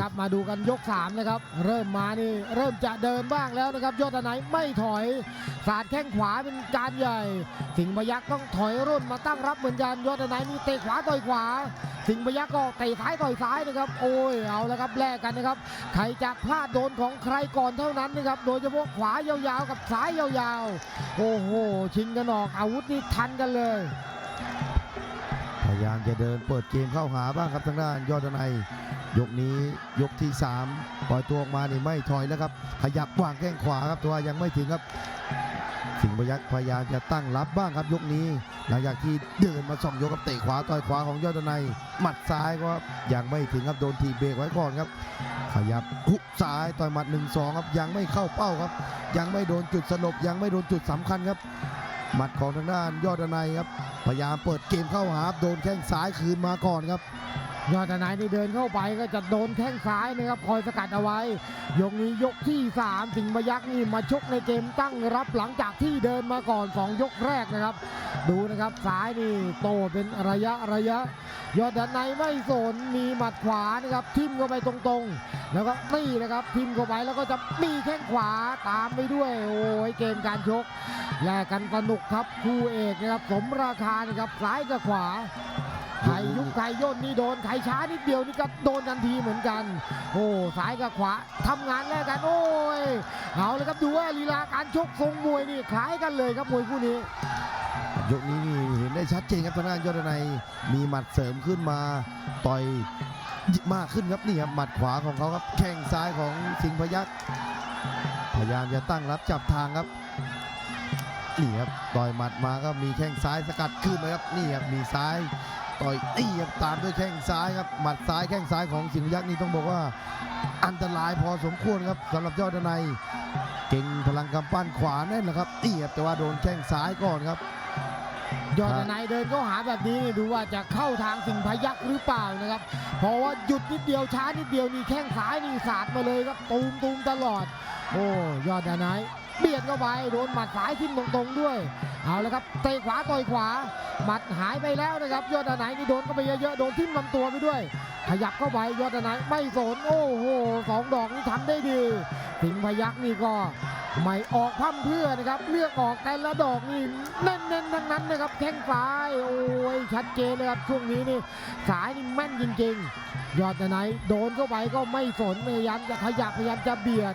ครับมาดูกันยก3นะครับเริ่มมานี่เริ่มจะเดินบ้างแล้วนะครับยอดไหนไม่ถอยสาดแข้งขวาเป็นการใหญ่สิงห์พยักต้องถอยร่นมาตั้งรับเหมือนกันยอดไหนนี่เตะขวาต่อยขวา สิงห์พยักก็เตะซ้ายต่อยซ้ายนะครับ โอ้ยเอาแล้วครับแลกกันนะครับใครจะพลาดโดนของใครก่อนเท่านั้นนะครับโดยเฉพาะขวายาวๆกับซ้ายยาวๆ โอ้โหชิงกันออกอาวุธนี่ทันกันเลยพยายามจะเดินเปิดเกมเข้าหาบ้างครับทางด้านยอดนัย ยกนี้ยกที่ 3 ปล่อยตัวออกมานี่ไม่ถอยแล้วครับ ขยับวางแข้งขวาครับตัวยังไม่ถึงครับ สิงห์พยักพยายามจะตั้งรับบ้างครับ ยกนี้ หลังจากที่เดินมาสองยกกับเตะขวาต่อยขวาของยอดนัยหมัดซ้ายก็ยังไม่ถึงครับโดนทีเบรกไว้ก่อนครับ ขยับหุกซ้ายต่อยหมัด 1-2 ครับ ยังไม่เข้าเป้าครับ ยังไม่โดนจุดสลบยังไม่โดนจุดสำคัญครับหมัดของทางด้านยอดนัยครับพยายามเปิดเกมเข้าหาโดนแข้งซ้ายคืนมาก่อนครับ ยอดนายนี่เดินเข้าไปก็จะโดนแข้งซ้ายนะครับคอยสกัดเอาไว้ ยกนี้ยกที่ 3 สิงห์พยักษ์นี่มาชกในเกมตั้งรับหลังจากที่เดินมาก่อน 2 ยกแรกนะครับ ดูนะครับซ้ายนี่โตเป็นระยะระยะ ยอดนายไม่สนมีหมัดขวานะครับทิ่มเข้าไปตรงๆ แล้วก็นี่นะครับทิ่มเข้าไปแล้วก็จะมีแข้งขวาตามไปด้วยโอ้ยเกมการชกแลกกันสนุกครับคู่เอกนะครับสมราคานะครับซ้ายกับขวา ใครยุบใครย่นนี่โดนใครช้านิดเดียวนี่ก็โดนทันทีเหมือนกัน โอ้ซ้ายกับขวาทำงานแลกกันโอ้ยเอาเลยครับดูว่าลีลาการชกทรงมวยนี่คล้ายกันเลยครับมวยคู่นี้ ยกนี้นี่เห็นได้ชัดเจนครับทางด้านยอดนัยมีหมัดเสริมขึ้นมาต่อยมากขึ้นครับนี่ครับหมัดขวาของเขาครับแข้งซ้ายของสิงห์พยักพยายามจะตั้งรับจับทางครับนี่ครับต่อยหมัดมาก็มีแข้งซ้ายสกัดขึ้นนะครับนี่ครับมีซ้าย ต่อยนี่ครับตามด้วยแข้งซ้ายครับหมัดซ้ายแข้งซ้ายของสิงห์ยักษ์นี่ต้องบอกว่า อันตรายพอสมควรครับสำหรับยอดนัยเก่งพลังกำปั้นขวาแน่นแหละครับนี่ครับแต่ว่าโดนแข้งซ้ายก่อนครับยอดนายเดินเข้าหาแบบนี้ดูว่าจะเข้าทางสิงห์พยักหรือเปล่านะครับ เพราะว่าหยุดนิดเดียวช้านิดเดียวนี่แข้งซ้ายนี่สาดมาเลยครับตูมตูมตลอด โอ้ยอดนาย เบียดเข้าไปโดนหมัดซ้ายทิ่มตรงๆด้วย เอาละครับเตะขวาต่อยขวา หมัดหายไปแล้วนะครับ ยอดนายนี่โดนเข้าไปเยอะๆโดนทิ่มลำตัวไปด้วย ขยับเข้าไปยอดนายไม่สนโอ้โหสองดอกนี่ทำได้ดีสิงพยักนี่ก็ไม่ออกพร่ำเพื่อนะครับเลือกออกแต่ละดอกนี่เน้นๆทั้งนั้นนะครับแข้งซ้ายโอ้ยชัดเจนเลยครับช่วงนี้นี่สายนี่แม่นจริงๆ ยอดไหนโดนเข้าไปก็ไม่สนพยายามจะขยับพยายามจะเบียด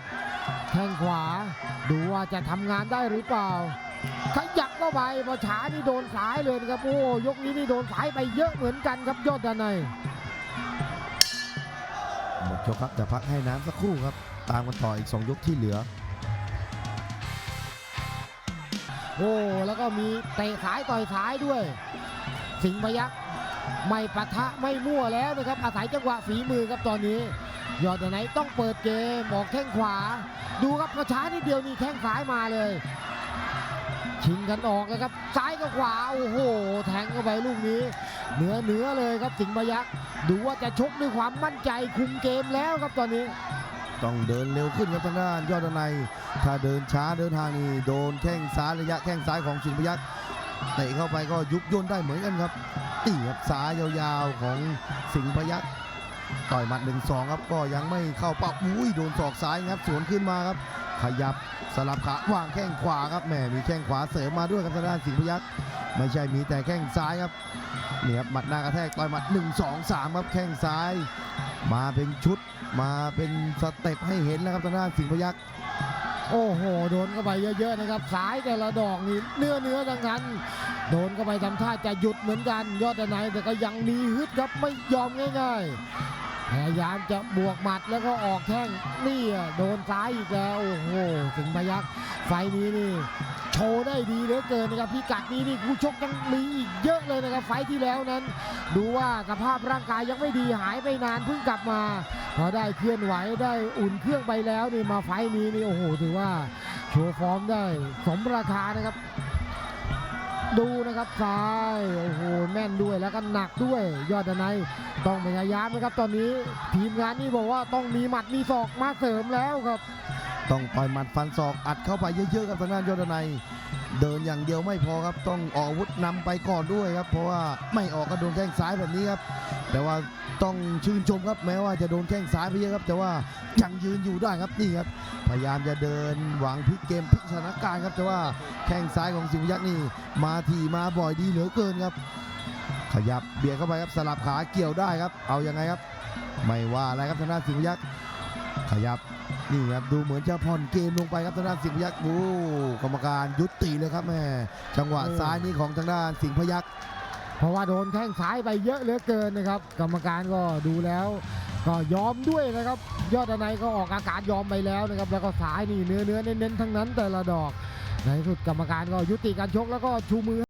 แข้งขวา ดูว่าจะทำงานได้หรือเปล่า ขยับเข้าไปพอช้านี่โดนสายเลยนะครับ โอ้ยกนี้นี่โดนสายไปเยอะเหมือนกันครับยอดไหนหมดยกครับจะพักให้น้ำสักครู่ครับ ตามกันต่ออีก 2 ยกที่เหลือ โอ้แล้วก็มีเตะสายต่อยสายด้วย สิงห์พยัก ไม่ปะทะไม่มั่วแล้วนะครับอาศัยจังหวะฝีมือครับตอนนี้ ยอดไหนต้องเปิดเกมออกแข้งขวา ดูครับกระช้านิดเดียวนี่แข้งซ้ายมาเลย ชิงกันออกนะครับซ้ายกับขวาโอ้โห แทงเข้าไปลูกนี้ เหนือเหนือเลยครับสิงห์พยักดูว่าจะชกด้วยความมั่นใจคุมเกมแล้วครับตอนนี้ต้องเดินเร็วขึ้นครับทางด้านยอดนัยถ้าเดินช้าเดินทางนี่โดนแข้งซ้ายระยะแข้งซ้ายของสิงห์พยักษ์เตะเข้าไปก็ยุบย่นได้เหมือนกันครับ ตีครับซ้ายยาวๆของสิงห์พยักษ์ต่อยหมัดหนึ่งสองครับก็ยังไม่เข้าเป้าอุ้ยโดนศอกซ้ายครับสวนขึ้นมาครับ ขยับสลับขาวางแข้งขวาครับแหมมีแข้งขวาเสริมมาด้วยครับทางด้านสิงห์พยักษ์ไม่ใช่มีแต่แข้งซ้ายครับเนี่ยครับหมัดหน้ากระแทกต่อยหมัด 1 2 3ครับแข้งซ้าย มาเป็นชุดมาเป็นสเต็ปให้เห็นแล้วครับทางด้านสิงห์พยักษ์โอ้โหโดนเข้าไปเยอะๆนะครับ สายแต่ละดอกนี่เนื้อเนื้อทั้งนั้น โดนเข้าไปทำท่าจะหยุดเหมือนกันยอดนายแต่ก็ยังมีฮึดครับไม่ยอมง่ายๆ พยายามจะบวกหมัดแล้วก็ออกแข้งนี่อะโดนซ้ายอีกแล้วโอ้โหสิงพยักไฟนี้นี่โชว์ได้ดีเหลือเกินนะครับพิกัดนี้นี่คู่ชกยังมีอีกเยอะเลยนะครับไฟที่แล้วนั้น ดูว่าสภาพร่างกายยังไม่ดีหายไปนานเพิ่งกลับมาพอได้เคลื่อนไหวได้อุ่นเครื่องไปแล้วนี่มาไฟนี้นี่โอ้โหถือว่าโชว์ฟอร์มได้สมราคานะครับ ดูนะครับซ้ายโอ้โหแม่นด้วยแล้วก็หนักด้วย ยอดนายต้องพยายามนะครับ ตอนนี้ทีมงานนี่บอกว่าต้องมีหมัดมีศอกมาเสริมแล้วครับ ต้องต่อยหมัดฟันศอกอัดเข้าไปเยอะๆครับทางด้านยอดนาย เดินอย่างเดียวไม่พอครับ ต้องออกอาวุธนำไปก่อนด้วยครับ เพราะว่าไม่ออกก็โดนแข้งซ้ายแบบนี้ครับ แต่ว่าต้องชื่นชมครับแม้ว่าจะโดนแข้งซ้ายไปเยอะครับ แต่ว่ายังยืนอยู่ได้ครับนี่ครับ พยายามจะเดินหวังพลิกเกมพลิกสถานการณ์ครับ แต่ว่าแข้งซ้ายของสิงห์ยักษ์นี่มาทีมาบ่อยดีเหลือเกินครับ ขยับเบียดเข้าไปครับสลับขาเกี่ยวได้ครับ เอายังไงครับ ไม่ว่าอะไรครับทางด้านสิงห์ยักษ์ขยับ นี่ครับดูเหมือนจะผ่อนเกมลงไปครับทางด้านสิงห์พยักษ์โอ้กรรมการยุติเลยครับแม่จังหวะซ้ายนี้ของทางด้านสิงห์พยักษ์เพราะว่าโดนแข้งซ้ายไปเยอะเหลือเกินนะครับ กรรมการก็ดูแล้ว ก็ยอมด้วยนะครับ ยอดนายก็ออกอาการยอมไปแล้วนะครับ แล้วก็ซ้ายนี่เนื้อเนื้อเน้นๆทั้งนั้นแต่ละดอกในที่สุดกรรมการก็ยุติการชกแล้วก็ชูมือ